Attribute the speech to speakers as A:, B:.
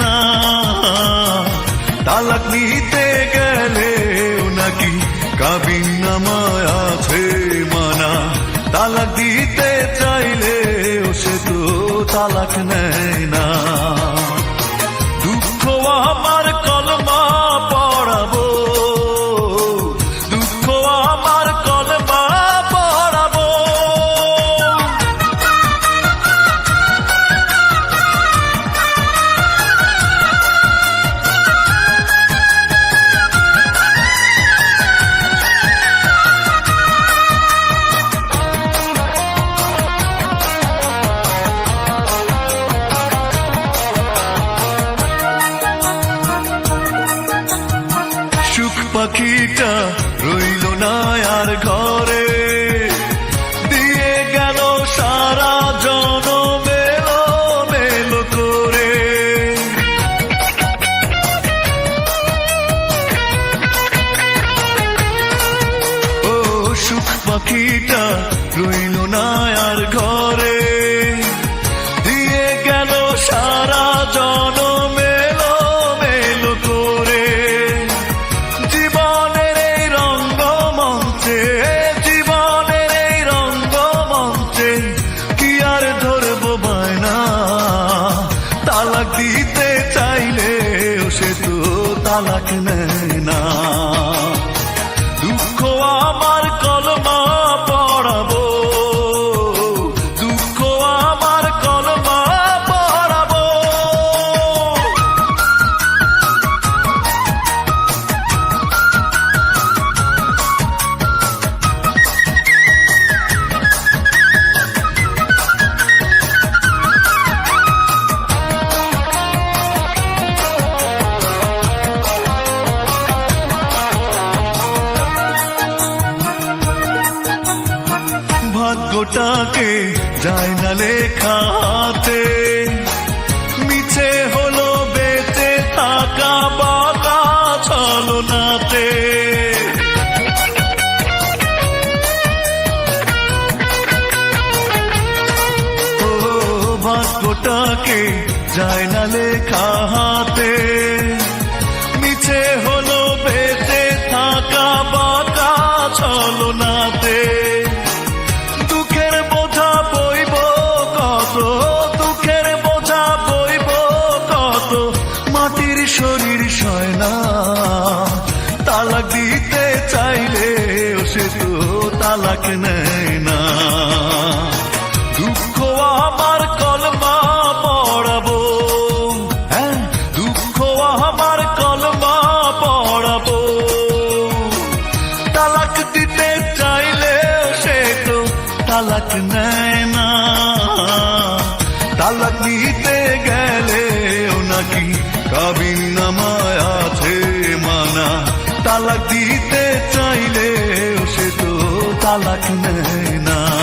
A: না। তালাক নিতে গেলে নাকি কাবিন নামায় আছে মানা। তালাক দিতে চাইলে সে তো তালাক নেয় না। পাখিটা রইল না আর ঘরে। দিয়ে গেল সারা জন মেলো মেলো করে। জীবনের এই রঙ্গমঞ্চে, জীবনের এই রঙ্গমঞ্চে কি আর ধরবো বায়না? তালাক দিতে চাইলে সে তো তালাক নেয়। ভাগ্যটাকে যায় না লেখাতে। মিছে হলো বেঁচে থাকা, বাকা ছলনাতে। ভাগ্যটাকে যায় না লেখা হাতে মিছে হলো তালাক নেয় না। দুঃখ আমার কলমা পড়াবো। হ্যাঁ দুঃখ আমার দিতে চাইলে সে তো তালাক নেয় না। তালাক নিতে গেলে নাকি কাবিন নামায় আছে মানা। তালাক দিতে চাইলে salak nena